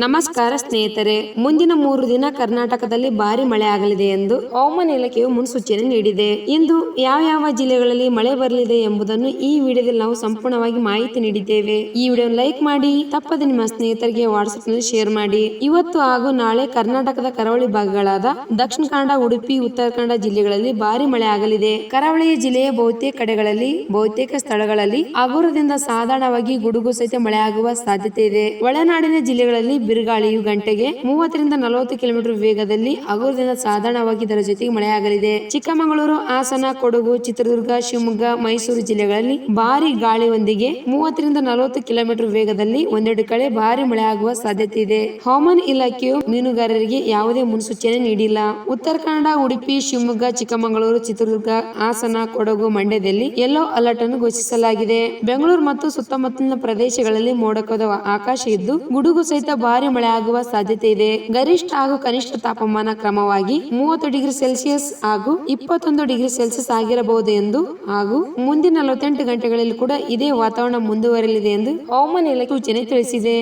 ನಮಸ್ಕಾರ ಸ್ನೇಹಿತರೆ, ಮುಂದಿನ ಮೂರು ದಿನ ಕರ್ನಾಟಕದಲ್ಲಿ ಭಾರಿ ಮಳೆ ಆಗಲಿದೆ ಎಂದು ಹವಾಮಾನ ಇಲಾಖೆಯು ಮುನ್ಸೂಚನೆ ನೀಡಿದೆ. ಇಂದು ಯಾವ ಯಾವ ಜಿಲ್ಲೆಗಳಲ್ಲಿ ಮಳೆ ಬರಲಿದೆ ಎಂಬುದನ್ನು ಈ ವಿಡಿಯೋದಲ್ಲಿ ನಾವು ಸಂಪೂರ್ಣವಾಗಿ ಮಾಹಿತಿ ನೀಡಿದ್ದೇವೆ. ಈ ವಿಡಿಯೋ ಲೈಕ್ ಮಾಡಿ, ತಪ್ಪದೆ ನಿಮ್ಮ ಸ್ನೇಹಿತರಿಗೆ ವಾಟ್ಸ್ಆಪ್ನಲ್ಲಿ ಶೇರ್ ಮಾಡಿ. ಇವತ್ತು ಹಾಗೂ ನಾಳೆ ಕರ್ನಾಟಕದ ಕರಾವಳಿ ಭಾಗಗಳಾದ ದಕ್ಷಿಣ ಕನ್ನಡ, ಉಡುಪಿ, ಉತ್ತರ ಕನ್ನಡ ಜಿಲ್ಲೆಗಳಲ್ಲಿ ಭಾರಿ ಮಳೆ ಆಗಲಿದೆ. ಕರಾವಳಿ ಜಿಲ್ಲೆಯ ಬಹುತೇಕ ಕಡೆಗಳಲ್ಲಿ, ಬಹುತೇಕ ಸ್ಥಳಗಳಲ್ಲಿ ಹಗುರದಿಂದ ಸಾಧಾರಣವಾಗಿ ಗುಡುಗು ಸಹಿತ ಮಳೆ ಆಗುವ ಸಾಧ್ಯತೆ ಇದೆ. ಒಳನಾಡಿನ ಜಿಲ್ಲೆಗಳಲ್ಲಿ ಬಿರುಗಾಳಿಯು ಗಂಟೆಗೆ ಮೂವತ್ತರಿಂದ ನಲವತ್ತು ಕಿಲೋಮೀಟರ್ ವೇಗದಲ್ಲಿ ಹಗುರದಿಂದ ಸಾಧಾರಣವಾಗಿ ಇದರ ಜೊತೆಗೆ ಮಳೆಯಾಗಲಿದೆ. ಚಿಕ್ಕಮಗಳೂರು, ಹಾಸನ, ಕೊಡಗು, ಚಿತ್ರದುರ್ಗ, ಶಿವಮೊಗ್ಗ, ಮೈಸೂರು ಜಿಲ್ಲೆಗಳಲ್ಲಿ ಭಾರಿ ಗಾಳಿಯೊಂದಿಗೆ ಮೂವತ್ತರಿಂದ ನಲವತ್ತು ಕಿಲೋಮೀಟರ್ ವೇಗದಲ್ಲಿ ಒಂದೆರಡು ಕಡೆ ಭಾರಿ ಮಳೆಯಾಗುವ ಸಾಧ್ಯತೆ ಇದೆ. ಹವಾಮಾನ ಇಲಾಖೆಯು ಮೀನುಗಾರರಿಗೆ ಯಾವುದೇ ಮುನ್ಸೂಚನೆ ನೀಡಿಲ್ಲ. ಉತ್ತರ ಕನ್ನಡ, ಉಡುಪಿ, ಶಿವಮೊಗ್ಗ, ಚಿಕ್ಕಮಗಳೂರು, ಚಿತ್ರದುರ್ಗ, ಹಾಸನ, ಕೊಡಗು ಮಂಡ್ಯದಲ್ಲಿ ಯೆಲ್ಲೋ ಅಲರ್ಟ್ ಅನ್ನು ಘೋಷಿಸಲಾಗಿದೆ. ಬೆಂಗಳೂರು ಮತ್ತು ಸುತ್ತಮುತ್ತಲಿನ ಪ್ರದೇಶಗಳಲ್ಲಿ ಮೋಡಕದ ಆಕಾಶ ಇದ್ದು ಗುಡುಗು ಸಹಿತ ಭಾರಿ ಮಳೆ ಆಗುವ ಸಾಧ್ಯತೆ ಇದೆ. ಗರಿಷ್ಠ ಹಾಗೂ ಕನಿಷ್ಠ ತಾಪಮಾನ ಕ್ರಮವಾಗಿ ಮೂವತ್ತು ಡಿಗ್ರಿ ಸೆಲ್ಸಿಯಸ್ ಹಾಗೂ ಇಪ್ಪತ್ತೊಂದು ಡಿಗ್ರಿ ಸೆಲ್ಸಿಯಸ್ ಆಗಿರಬಹುದು ಎಂದು ಹಾಗೂ ಮುಂದಿನ ನಲವತ್ತೆಂಟು ಗಂಟೆಗಳಲ್ಲಿ ಕೂಡ ಇದೇ ವಾತಾವರಣ ಮುಂದುವರಿಯಲಿದೆ ಎಂದು ಹವಾಮಾನ ಇಲಾಖೆ ಸೂಚನೆ ತಿಳಿಸಿದೆ.